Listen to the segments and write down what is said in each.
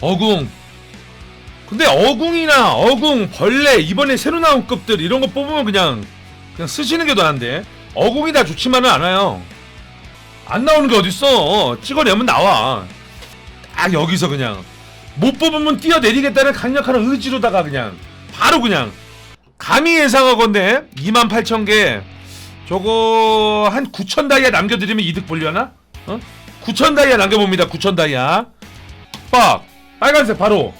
어궁. 근데 어궁이나 어궁, 벌레 이번에 새로 나온 급들 이런 거 뽑으면 그냥 그냥 쓰시는 게 나은데 어궁이 다 좋지만은 않아요. 안 나오는 게 어딨어? 찍어내면 나와. 딱 여기서 그냥 못 뽑으면 뛰어내리겠다는 강력한 의지로다가 그냥 바로 그냥 감히 예상하건데 28,000개 저거 한 9,000 다이아 남겨드리면 이득 보려나? 어? 9,000 다이아 남겨봅니다. 9,000 다이아. 빡. 빨간색 바로.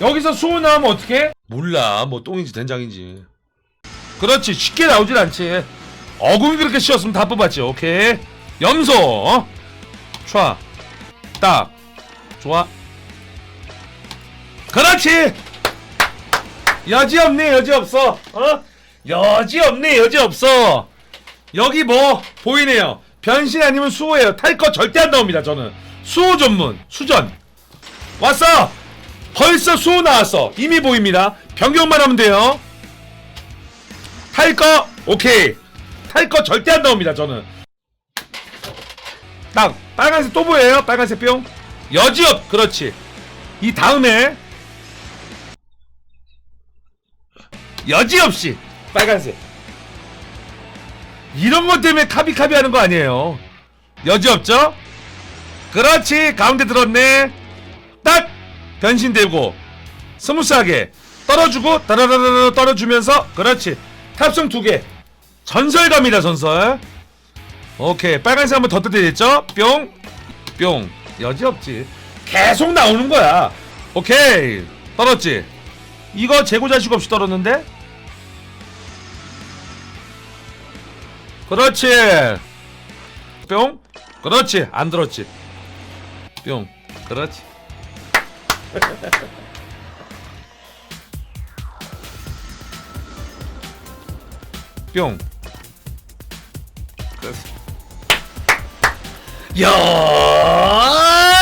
여기서 수호 나오면 어떻게? 몰라. 뭐 똥인지 된장인지. 그렇지. 쉽게 나오질 않지. 어금이 그렇게 씌웠으면 다 뽑았지. 오케이. 염소. 어? 촤딱. 좋아. 그렇지. 여지 없네 여지 없어. 어? 여지 없네 여지 없어. 여기 뭐 보이네요 변신 아니면 수호예요. 탈 거 절대 안 나옵니다 저는. 수호 전문 수전. 왔어! 벌써 수호 나왔어. 이미 보입니다. 변경만 하면 돼요. 탈 거 오케이. 탈 거 절대 안 나옵니다 저는. 딱 빨간색 또 보여요? 빨간색 뿅. 여지없 그렇지. 이 다음에 여지없이 빨간색 이런 것 때문에 카비카비 하는 거 아니에요. 여지없죠? 그렇지. 가운데 들었네. 딱! 변신되고 스무스하게 떨어주고 따라라라 떨어주면서 그렇지. 탑승 두 개. 전설 갑니다 전설. 오케이. 빨간색 한번 더 뜯어냈죠? 뿅 뿅. 여지없지. 계속 나오는 거야. 오케이. 떨었지. 이거 재고 자식 없이 떨었는데 그렇지. 뿅. 그렇지. 안 들었지. 뿅. 그렇지. 뿅. 그렇지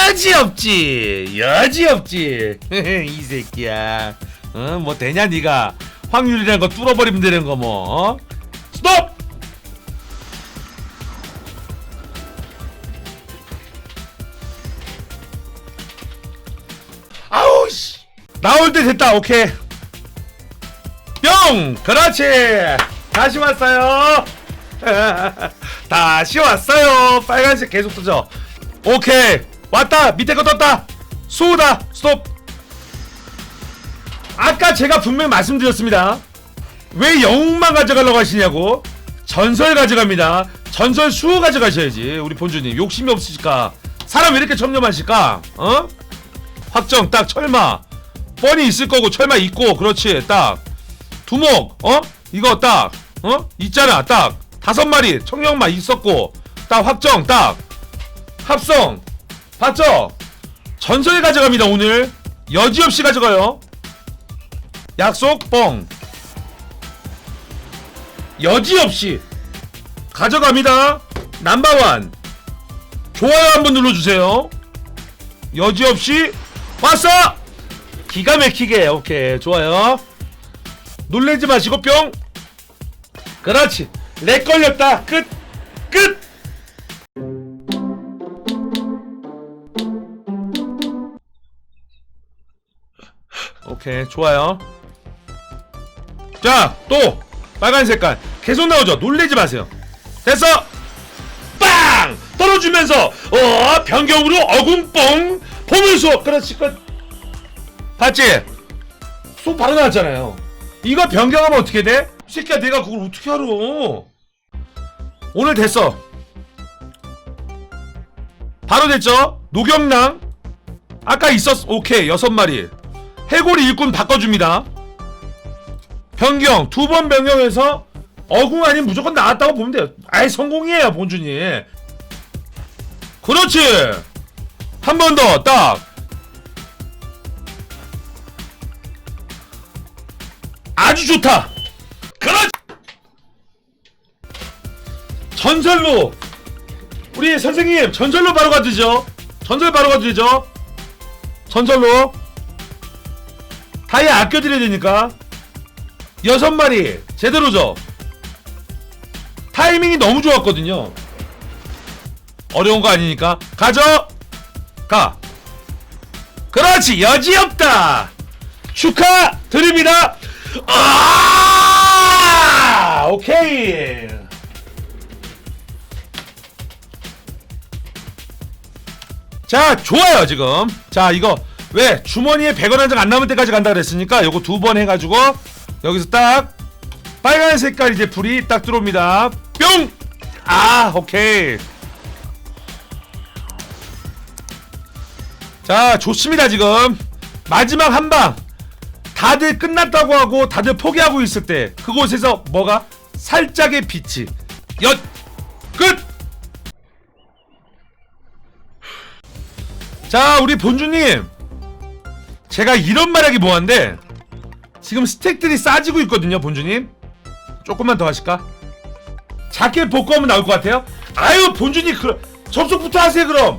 여지 없지. 여지 없지. 이 새끼야. 어, 뭐 되냐 니가? 확률이라는 거 뚫어버리면 되는 거뭐 어? 나올 때 됐다. 오케이. 뿅! 그렇지. 다시 왔어요. 다시 왔어요. 빨간색 계속 뜨죠? 오케이. 왔다. 밑에 거 떴다. 수호다. 스톱. 아까 제가 분명히 말씀드렸습니다. 왜 영웅만 가져가려고 하시냐고? 전설 가져갑니다. 전설 수호 가져가셔야지. 우리 본주님 욕심이 없으실까? 사람 왜 이렇게 청렴하실까? 어? 확정 딱 철마 뻔히 있을 거고 철마 있고 그렇지. 딱. 두목 어? 이거 딱. 어? 있잖아 딱. 다섯 마리 청룡마 있었고 딱 확정 딱. 합성. 봤죠? 전설 가져갑니다 오늘. 여지없이 가져가요. 약속 뻥. 여지없이 가져갑니다. 남바원 좋아요 한번 눌러주세요. 여지없이 왔어! 기가 막히게. 오케이 좋아요. 놀래지 마시고 뿅. 그렇지. 렉 걸렸다. 끝. 끝! 오케이 좋아요. 자 또 빨간 색깔. 계속 나오죠? 놀래지 마세요. 됐어? 빵! 떨어지면서 어 변경으로 어금뽕 보면서 그렇지 끝 봤지? 소 바로 나왔잖아요. 이거 변경하면 어떻게 돼? 이 새끼야 내가 그걸 어떻게 알아? 오늘 됐어. 바로 됐죠? 노경랑? 아까 있었 오케이 여섯 마리. 해골이 일꾼 바꿔줍니다. 변경 두 번 변경해서 어궁 아니면 무조건 나왔다고 보면 돼요. 아예 성공이에요 본준이. 그렇지! 한 번 더 딱 아주 좋다. 그렇지. 전설로. 우리 선생님 전설로 바로 가드죠. 전설 바로 가드죠. 전설로. 다이아 아껴드려야 되니까. 여섯 마리 제대로죠. 타이밍이 너무 좋았거든요. 어려운 거 아니니까. 가져 가. 그렇지. 여지 없다. 축하드립니다 아! 오케이. 자 좋아요 지금. 자 이거 왜 주머니에 100원 한 장 안 남을 때까지 간다 그랬으니까? 요거 두 번 해 가지고 여기서 딱 빨간 색깔 이제 불이 딱 들어옵니다. 뿅 아 오케이. 자 좋습니다 지금. 마지막 한 방 다들 끝났다고 하고 다들 포기하고 있을 때 그곳에서 뭐가? 살짝의 빛이. 엿 끝! 자 우리 본주님. 제가 이런 말하기 뭐한데? 지금 스택들이 싸지고 있거든요 본주님. 조금만 더 하실까? 작게 복구하면 나올 것 같아요? 아유 본주님 그럼 접속부터 하세요 그럼.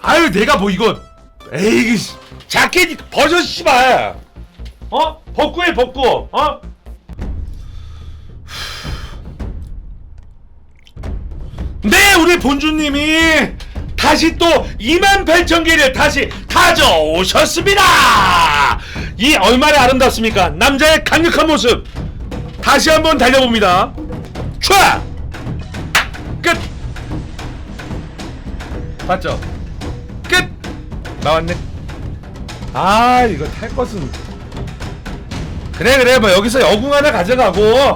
아유 내가 뭐 이거. 에이 씨, 자켓 버섯 씨발 어? 복구해 복구. 어? 네 우리 본주님이 다시 또 2만 8천 개를 다시 가져오셨습니다. 이 얼마나 아름답습니까? 남자의 강력한 모습. 다시 한번 달려봅니다. 촤 끝! 봤죠? 끝! 나왔네. 아 이거 탈 것은 그래 그래. 뭐 여기서 여궁 하나 가져가고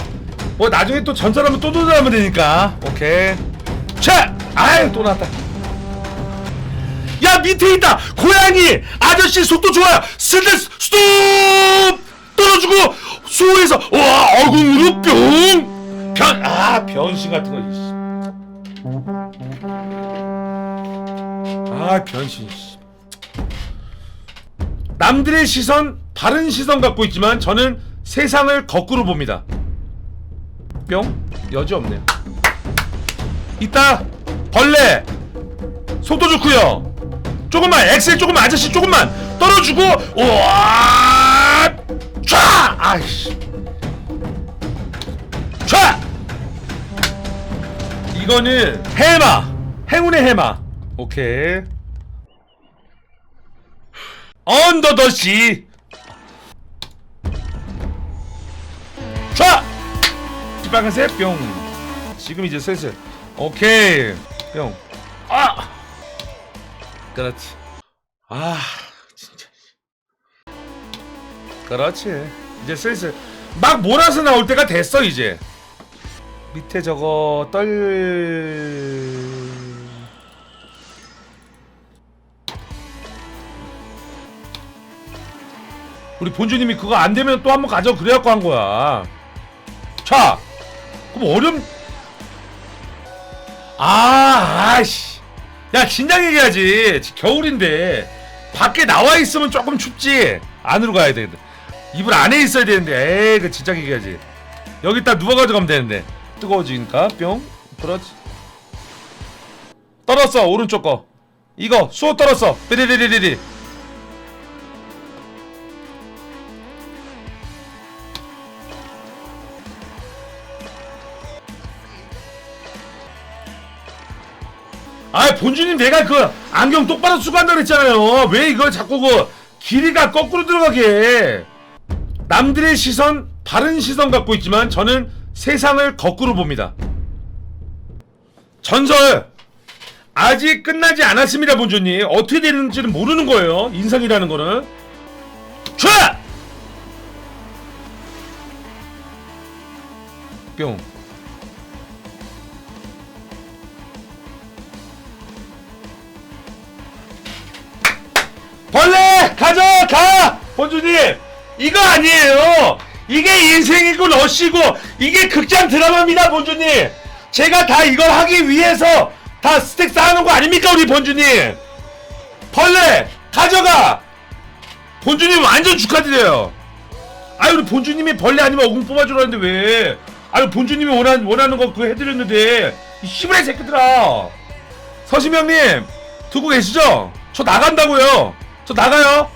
뭐 나중에 또 전설하면 또 도전하면 되니까. 오케이. 자 아유 또 나왔다. 야 밑에 있다. 고양이 아저씨 속도 좋아요. 스트 스톱! 떨어지고 수호에서 와 어궁으로 뿅변아 변신 같은 거. 아 변신 씨. 남들의 시선 바른 시선 갖고 있지만 저는 세상을 거꾸로 봅니다. 뿅. 여지 없네요. 이따 벌레. 속도 좋고요. 조금만 엑셀 조금만 아저씨 조금만 떨어주고 우와! 촤! 아이씨. 촤! 이거는 해마. 행운의 해마. 오케이 언더 더시 촤 빨간색 뿅 지금 이제 슬슬. 오케이. 뿅 아! 그렇지. 아 진짜. 그렇지. 이제 슬슬. 막 몰아서 나올 때가 됐어 이제. 밑에 저거 떨 우리 본주님이 그거 안 되면 또 한 번 가져 그래갖고 한 거야. 자 그럼 어렵 아 아씨. 야 긴장 얘기하지. 겨울인데 밖에 나와 있으면 조금 춥지. 안으로 가야 돼 이불 안에 있어야 되는데. 에이 그 진작 얘기하지. 여기 딱 누가 가져가면 되는데. 뜨거워지니까. 뿅. 그렇지. 떨었어 오른쪽 거. 이거 수호 떨었어. 삐리리리리리 아 본주님 내가 그 안경 똑바로 쓰고 한다 그랬잖아요. 왜 이걸 자꾸 그 길이가 거꾸로 들어가게 해? 남들의 시선 바른 시선 갖고 있지만 저는 세상을 거꾸로 봅니다. 전설! 아직 끝나지 않았습니다 본주님. 어떻게 되는지는 모르는 거예요 인상이라는 거는. 촤! 뿅 가져가! 본주님 이거 아니에요. 이게 인생이고 러시고 이게 극장 드라마입니다 본주님. 제가 다 이걸 하기 위해서 다 스택 쌓아놓은 거 아닙니까 우리 본주님? 벌레 가져가! 본주님 완전 축하드려요. 아유 우리 본주님이 벌레 아니면 어금 뽑아주라는데 왜? 아유 본주님이 원하는, 원하는 거 그거 해드렸는데. 이 씨부레 새끼들아. 서심형님 듣고 계시죠? 저 나간다고요 저 나가요